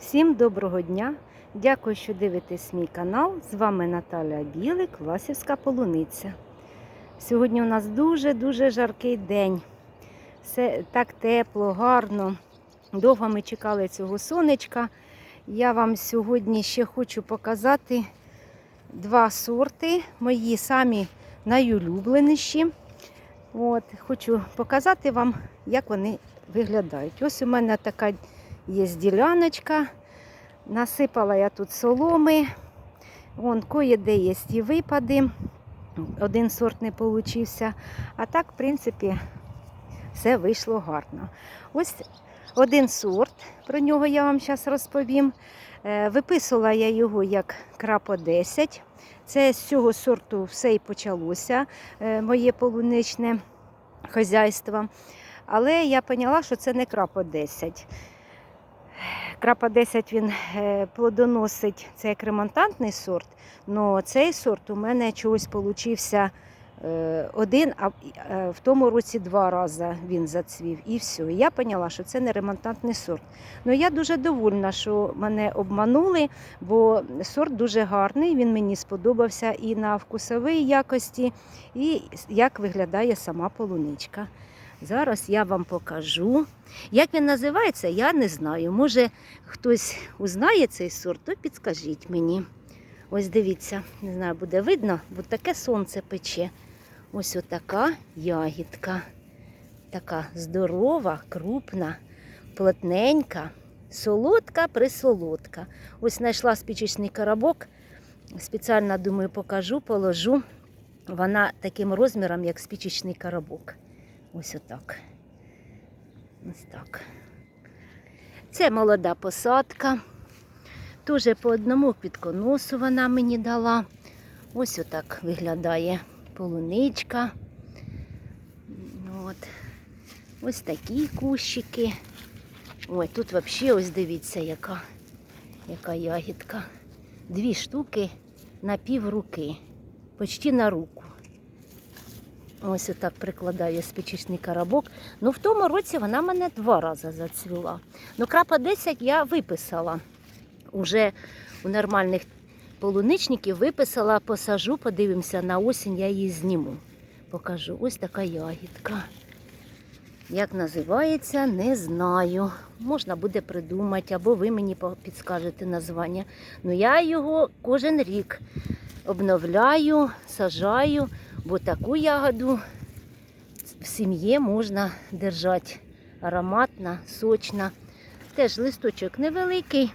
Всім доброго дня! Дякую, що дивитесь мій канал. З вами Наталя Білик, Ласівська полуниця. Сьогодні у нас дуже-дуже жаркий день. Все так тепло, гарно. Довго ми чекали цього сонечка. Я вам сьогодні ще хочу показати два сорти, мої самі найулюбленіші. От, хочу показати вам, як вони виглядають. Ось у мене така є діляночка. Насипала я тут соломи. Вон кое-де є і випади. Один сорт не получився. А так, в принципі, все вийшло гарно. Ось один сорт, про нього я вам зараз розповім. Е, Виписувала я його як крапо 10. Це з цього сорту все і почалося, е, моє полуничне хазяйство. Але я поняла, що це не крапо 10. Крапа 10 він е, плодоносить, це як ремонтантний сорт, але цей сорт у мене чогось получився е, один, а е, в тому році два рази він зацвів. І все. Я поняла, що це не ремонтантний сорт. Ну я дуже довольна, що мене обманули, бо сорт дуже гарний, він мені сподобався і на вкусовій якості, і як виглядає сама полуничка. Зараз я вам покажу. Як він називається, я не знаю. Може хтось узнає цей сорт, то підскажіть мені. Ось дивіться, не знаю, буде видно, бо таке сонце пече. Ось отака ягідка. Така здорова, крупна, плотненька, солодка, присолодка. Ось знайшла спічечний коробок. Спеціально, думаю, покажу, положу. Вона таким розміром, як спічечний коробок. Ось отак. Ось так. Це молода посадка. Теж по одному квітконосу вона мені дала. Ось отак виглядає полуничка. От. Ось такі кущики. Ой, тут взагалі ось дивіться, яка, яка ягідка. Дві штуки на пів руки, почти на руку. Ось отак прикладаю спічечний коробок. Ну, в тому році вона мене два рази зацвіла. Ну, крапа 10 я виписала. Уже у нормальних полуничників виписала, посажу, подивимося, на осінь я її зніму. Покажу. Ось така ягідка. Як називається, не знаю. Можна буде придумати, або ви мені підскажете названня. Ну я його кожен рік обновляю, сажаю, бо таку ягоду в сім'ї можна держати ароматна, сочна. Теж листочок невеликий,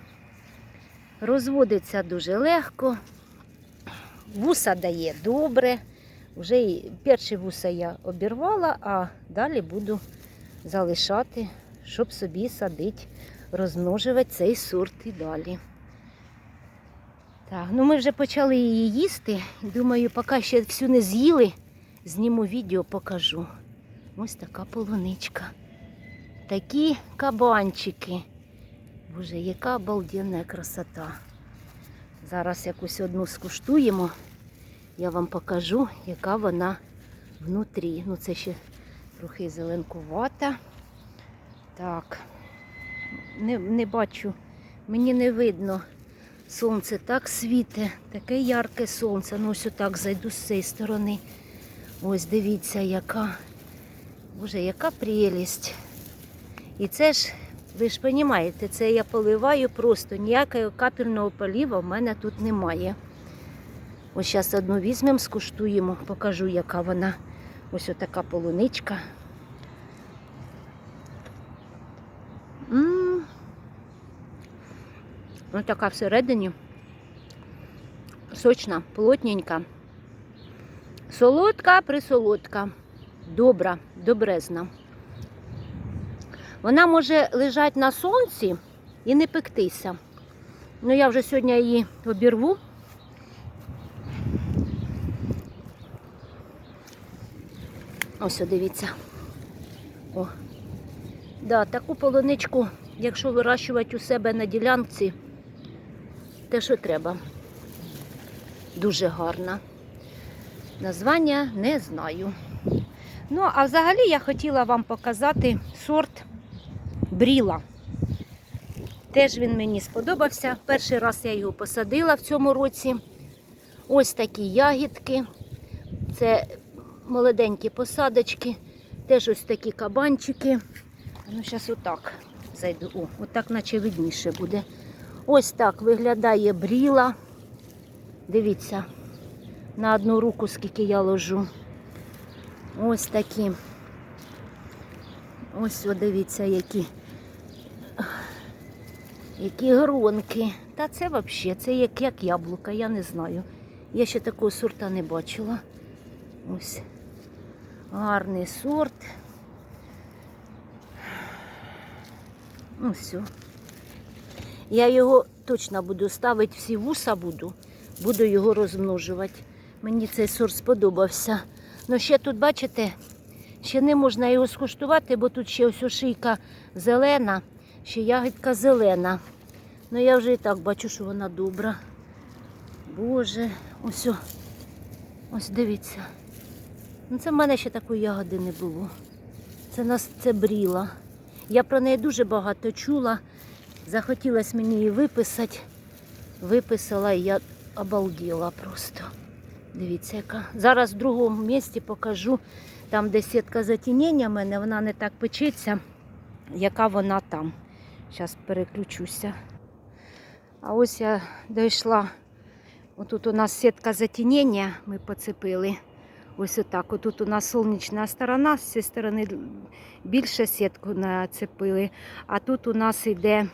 розводиться дуже легко, вуса дає добре. Вже перші вуса я обірвала, а далі буду залишати, щоб собі садити, розмножувати цей сорт і далі. Так, ну ми вже почали її їсти. Думаю, поки ще всю не з'їли, зніму відео, покажу. Ось така полуничка. Такі кабанчики. Боже, яка обалденна красота. Зараз якусь одну скуштуємо. Я вам покажу, яка вона внутрі. Ну, це ще трохи зеленкувата. Так, не, не бачу, мені не видно. Сонце так світе, таке ярке сонце. Ну, ось отак зайду з цієї сторони. Ось дивіться, яка. Боже, яка прелість. І це ж, ви ж розумієте, це я поливаю просто, ніякого капельного поліва в мене тут немає. Ось зараз одну візьмемо, скуштуємо, покажу, яка вона. Ось отака полуничка. Ось така всередині. Сочна, плотненька. Солодка, присолодка. Добра, добрезна. Вона може лежати на сонці і не пектися. Ну, я вже сьогодні її обірву. Ось, дивіться. О. Да, таку полуничку, якщо вирощувати у себе на ділянці, те, що треба. Дуже гарна. Названня не знаю. Ну, а взагалі я хотіла вам показати сорт бріла. Теж він мені сподобався. Перший раз я його посадила в цьому році. Ось такі ягідки. Це молоденькі посадочки. Теж ось такі кабанчики. Ну, зараз отак зайду. О, отак наче видніше буде. Ось так виглядає бріла. Дивіться, на одну руку скільки я ложу. Ось такі. Ось о, дивіться, які. Які гронки. Та це взагалі, це як, як яблука, я не знаю. Я ще такого сорта не бачила. Ось. Гарний сорт. Ну, все. Я його точно буду ставити, всі вуса буду, буду його розмножувати. Мені цей сорт сподобався. Ну ще тут, бачите, ще не можна його скуштувати, бо тут ще ось шийка зелена, ще ягідка зелена. Ну я вже і так бачу, що вона добра. Боже, ось, ось дивіться. Ну це в мене ще такої ягоди не було. Це нас це бріла. Я про неї дуже багато чула. Захотілося мені її виписати. Виписала і я обалділа просто. Дивіться, яка. Зараз в другому місці покажу, там, де сітка затінення в мене, вона не так печеться, яка вона там. Зараз переключуся. А ось я дійшла. Отут у нас сітка затінення, ми поцепили. Ось отак. Отут у нас сонячна сторона, з цієї сторони більше сітку нацепили, а тут у нас йде,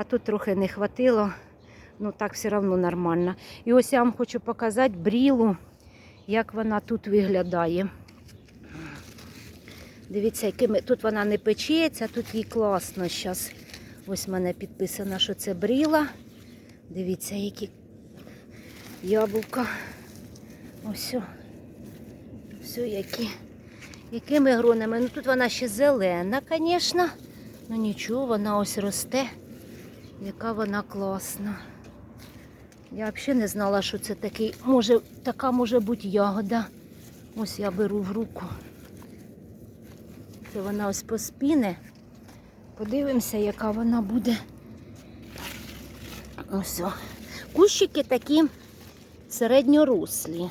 а тут трохи не хватило, ну так все одно нормально. І ось я вам хочу показати брілу, як вона тут виглядає. Дивіться, якими тут вона не печеться, тут їй класно зараз. Ось в мене підписано, що це бріла. Дивіться, які яблука. Ось. Все, які. Якими гронами? Ну тут вона ще зелена, звісно. Ну нічого, вона ось росте. Яка вона класна. Я взагалі не знала, що це такий. Може, така може бути ягода. Ось я беру в руку. Це вона ось поспіне. Подивимося, яка вона буде. Ось. Кущики такі середньорослі.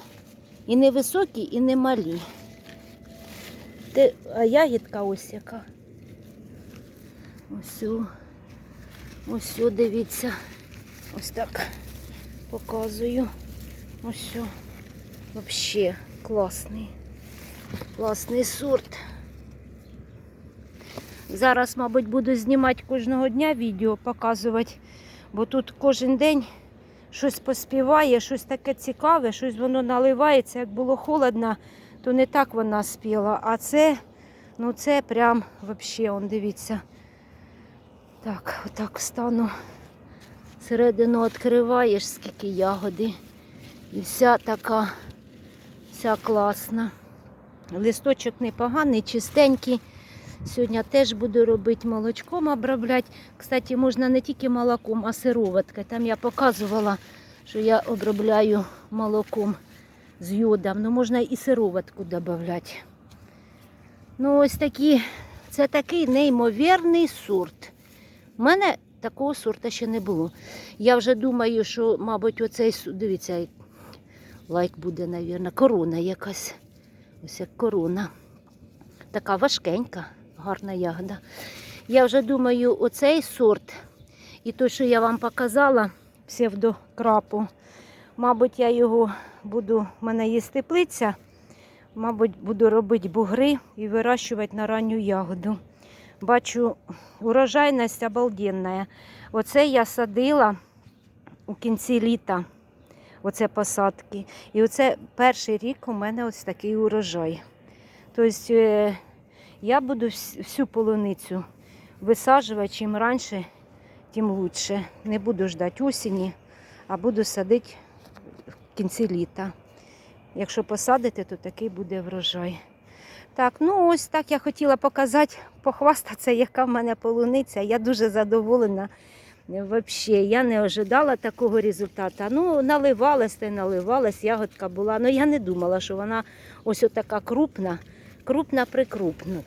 І не високі, і не малі. А ягідка ось яка. Ось. Ось, о, дивіться. Ось так показую. Ось. Вообще класний. Класний сорт. Зараз, мабуть, буду знімати кожного дня відео, показувати, бо тут кожен день щось поспіває, щось таке цікаве, щось воно наливається. Як було холодно, то не так вона спіла. А це, ну це прям взагалі, дивіться. Так, отак стану. Середину відкриваєш, скільки ягоди. І вся така, вся класна. Листочок непоганий, чистенький. Сьогодні теж буду робити молочком обробляти. Кстати, можна не тільки молоком, а сироваткою. Там я показувала, що я обробляю молоком з йодом. Ну, можна і сироватку додати. Ну, ось такі, це такий неймовірний сорт. У мене такого сорта ще не було. Я вже думаю, що, мабуть, оцей дивіться, лайк буде, мабуть, корона якась. Ось як корона. Така важкенька, гарна ягода. Я вже думаю, оцей сорт і той, що я вам показала, псевдокрапу, мабуть, я його буду, в мене є теплиця, мабуть, буду робити бугри і вирощувати на ранню ягоду. Бачу, урожайність обалденна. Оце я садила у кінці літа. Оце посадки. І оце перший рік у мене ось такий урожай. Тобто е, я буду всю полуницю висаджувати чим раніше, тим краще. Не буду ждати осені, а буду садити в кінці літа. Якщо посадити, то такий буде врожай. Так, ну ось так я хотіла показати, похвастатися, яка в мене полуниця. Я дуже задоволена. Взагалі, я не ожидала такого результату. Ну, наливалась та наливалась, ягодка була. Ну я не думала, що вона ось така крупна, крупна прикрупна.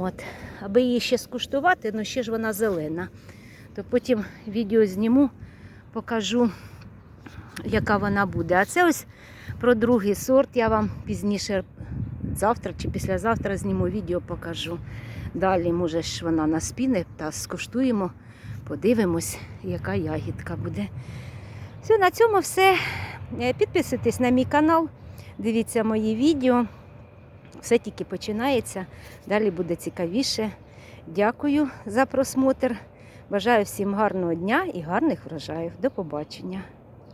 От. Аби її ще скуштувати, ну ще ж вона зелена. То потім відео зніму, покажу, яка вона буде. А це ось про другий сорт я вам пізніше завтра чи післязавтра зніму відео, покажу. Далі, може, ж вона наспіне та скуштуємо, подивимось, яка ягідка буде. Все, на цьому все. Е, Підписуйтесь на мій канал, дивіться мої відео. Все тільки починається, далі буде цікавіше. Дякую за просмотр. Бажаю всім гарного дня і гарних врожаїв. До побачення.